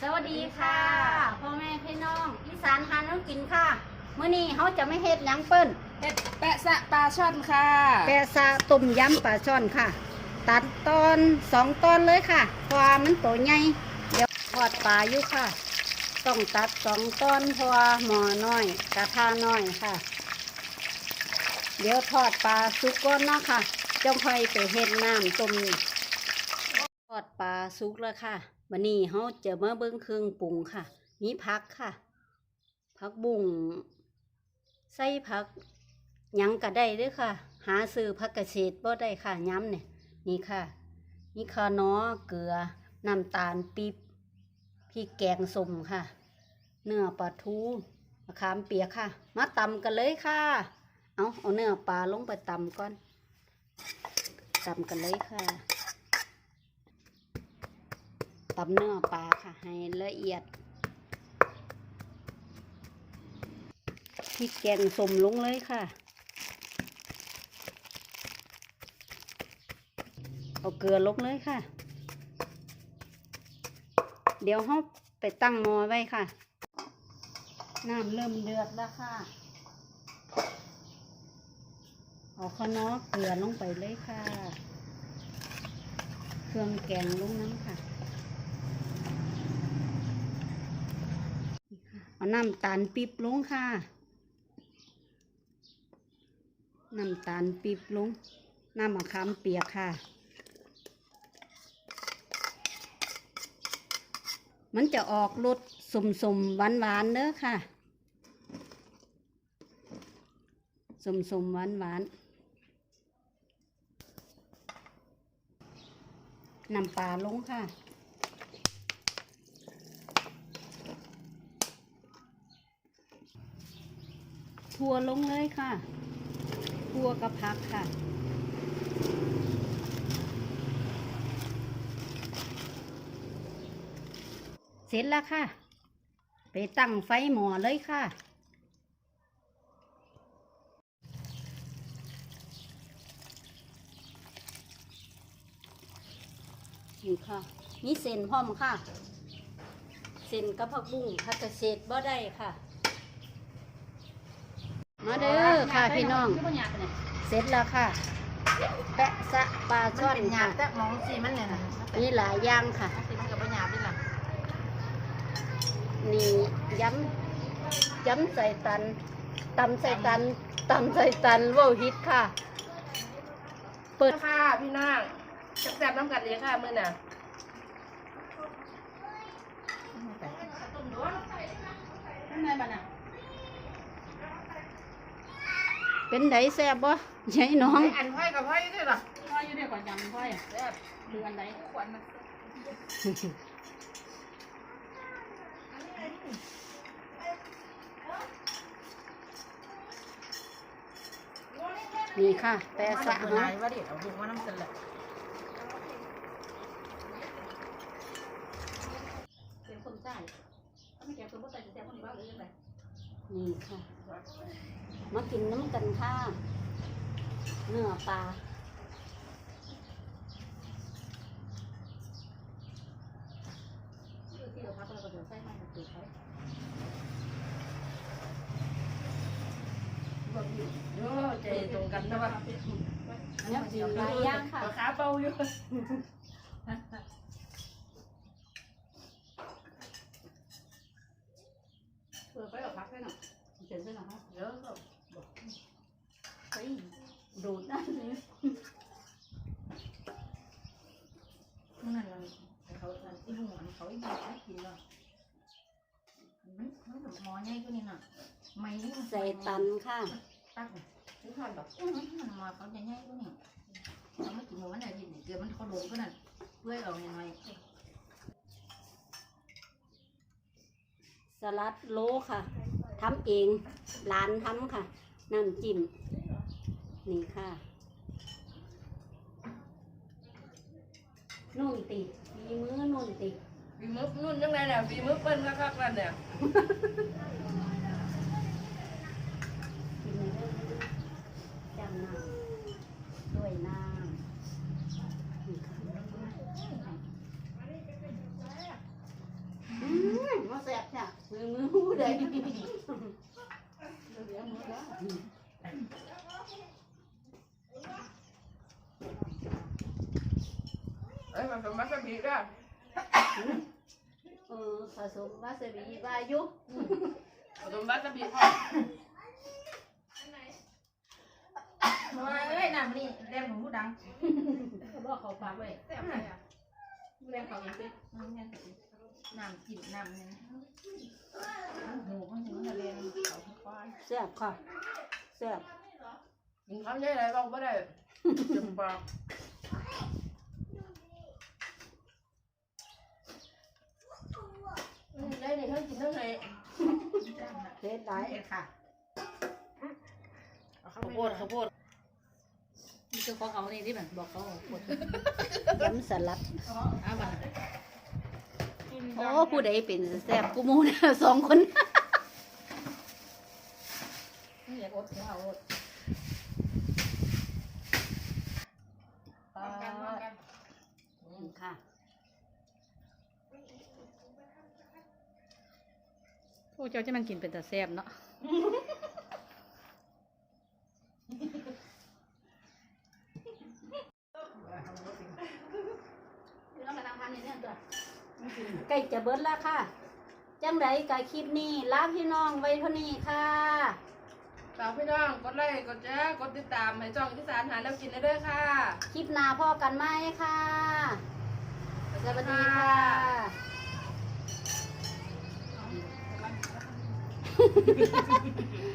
สวัสดีค่ะ พ่อแม่พี่น้องอีสานหาน้องกินค่ะมื้อนี้เขาจะไม่เฮ็ดหยังเปิ้นเห็ดแปะสะปลาช่อนค่ะแปะซาต้มยำปลาช่อนค่ะ ตัดตอนสองตอนเลยค่ะเพราะว่ามันตัวใหญ่เดี๋ยวทอดปลาอยู่ค่ะ ต้องตัดสองตอนเพราะว่าหม้อน้อยกระทะน้อยค่ะ เดี๋ยวทอดปลาสุกก่อนเนาะค่ะจงค่อยไปเฮ็ดน้ำต้มทอดปลาสุกแล้วค่ะ วันนี้เขาจะมาเบิ้งเครื่องปรุงค่ะ มีผักค่ะ ผักบุ้งใส่ผักยังก็ได้ด้วยค่ะ หาซื้อผักเกษตรบ่ได้ค่ะย้ำเนี่ย นี่ค่ะ นี่ข้าน้อเกลือ น้ำตาลปี๊บพริกแกงส้มค่ะ เนื้อปลาทูมะขามเปียกค่ะ มาตำกันเลยค่ะ เอาเอาเนื้อปลาลงไปตำก่อนตำกันเลยค่ะ ตำเนื้อปลาค่ะ ให้ละเอียดพริกแกงส้มลงเลยค่ะ เอาเกลือลงเลยค่ะ เดี๋ยวเราไปตั้งหม้อไว้ค่ะ น้ำเริ่มเดือดแล้วค่ะ เอาข้าวน้อเกลือลงไปเลยค่ะ เครื่องแกงลงน้ำค่ะ เอา น้ำตาลปีบลงค่ะ น้ำตาลปีบลง น้ำมะขามเปียกค่ะ มันจะออกรสสมสมหวานหวานเด้อค่ะ สมสมหวานหวานๆน้ำปลาลงค่ะ ทั่วลงเลยค่ะทั่วกับพักค่ะ เสร็จแล้วค่ะ ไปตั้งไฟหม้อเลยค่ะนี่ค่ะนี่เส้นพร้อมค่ะ เส้นกับผักบุ้งผักกระเฉดบ่ได้ค่ะ มาเด้อค่ะพี่น้อง เสร็จแล้วค่ะ แปะสะปลามันช่อนเป็นหยาค่ะบแต่มองสีมันเนี่ยนะมีหลายอย่างค่ะ สีมันกับหยาบนี่ล่ะนี่ย้ำย้ำใส่ตันตำใส่ตันตำใส่ตันเว่าฮิตค่ะเปิดค่ะพี่นางแซ่บๆน้ำกัดเลยค่ะมื้อน่ะ เป็นไดแซ่บบ่ใช่น้อง อันห้อยกับห้อยด้วยล่ะพ่ออยู่เนี่ยก่อนยำพ่ออะแซ่บเดือนไหนขวัญมันนี่ค่ะแปะสะเอาเนาะลายว่าเด็ดเอาบุกว่าน้ำเสลดเป็นคนใต้ถ้าไม่แก่คนบ่ใต้จะแซ่บคนนี้บ้างหรือยังไง นี่ค่ะ มากินน้ำกันค่ะเนื้อปลาที่เราพักเราก็เดี๋ยวใส่มันติดไว้โอ้ใจตรงกันนะวะเนี่ยกินหลายอย่างค่ะขาเบาอยู่ เปิดไปเอาพักให้หน่อยเขียนให้หน่อยฮะเดี๋ยวก็ไปดูดนั่นเลยนั่นนั่นเขาอีหัวเขาอีหัวกินแล้วมันมันแบบหมอใหญ่กว่านี้น่ะไม่ ใส่ตันค่ะตั้งทุกคนแบบมันมาเขาจะใหญ่กว่านี้เราไม่กินหมูมันไหนกินเกลือมันเขาโดนก็นั่นเพื่อเอาหน่อยสลัดโลค่ะทำเองหลานทำค่ะน้ำจิ้มนี่ค่ะนุ่นติดมีมือนุ่นติดฝีมือนุ่นยังไงเนี่ยฝีมือเปิ้ลคักๆนั่นเนี่ย กินในเรื่องจำน้ำด้วยน้ำนี่ค่ะ แซ่บจ้ะ มือมือหูเด็กเหลือหมดแล้วเอ้ยมันเป็นมัสบิด้วยเออผสมวาซาบิวายุผสมมัสบิเอ้ยน้ำนี่แรงของผู้ดังเขาบอกเขาฝากไว้แซ่บเลยอะแรงเขาอย่าง นี้น้ำเนี่ยน้ำกินน้ำเนี่ยหมูมันถึงทะเลเขาควายแซ่บค่ะแซ่บกินคำใหญ่ไรบ้างไม่ได้เจ็บปากได้เนี่ยเขากินเท่าไหร่เผ็ดหลายค่ะข้าวโพดข้าวโพดมีตัวของเขานี่ที่แบบบอกเขาปวดยำสลัดอ้าวมัน โอ้ผู้ใดเป็นแซ่บกูมูเนี่ยสองคนไม่อยากอดหัวอดปลาค่ะโอ้เจ้าจะมันกินเป็นแต่แซ่บเนาะเรามาทำพันนี่เนี่ยตัว ใกล้จะเบิดแล้วค่ะ จังไดกะคลิปนี้ลาพี่น้องไว้เท่านี้ค่ะฝากพี่น้องกดไลค์กดแชร์กดติดตามให้ช่องที่สารหาแล้วกินได้ด้วยค่ะ คลิปหน้าพ่อกันไหมค่ะสวัสดีค่ะ